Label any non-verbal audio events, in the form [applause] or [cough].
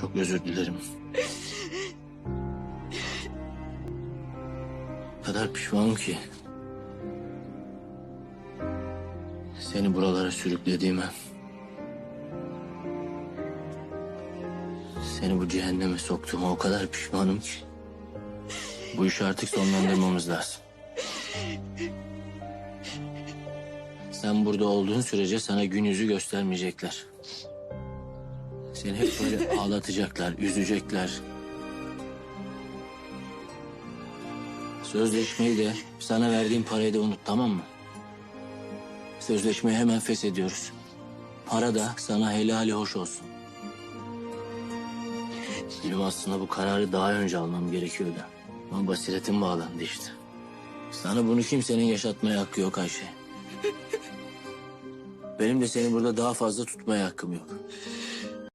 Çok özür dilerim. Kadar pişmanım ki. Seni buralara sürüklediğime. Seni bu cehenneme soktuğuma o kadar pişmanım ki. Bu işi artık sonlandırmamız lazım. Sen burada olduğun sürece sana gün yüzü göstermeyecekler. Seni hep böyle [laughs] ağlatacaklar, üzecekler. Sözleşmeyi de sana verdiğim parayı da unut tamam mı? Sözleşmeyi hemen feshediyoruz. Para da sana helali hoş olsun. Benim aslında bu kararı daha önce almam gerekiyordu. Ama basiretim bağlandı işte. Sana bunu kimsenin yaşatmaya hakkı yok Ayşe. Benim de seni burada daha fazla tutmaya hakkım yok.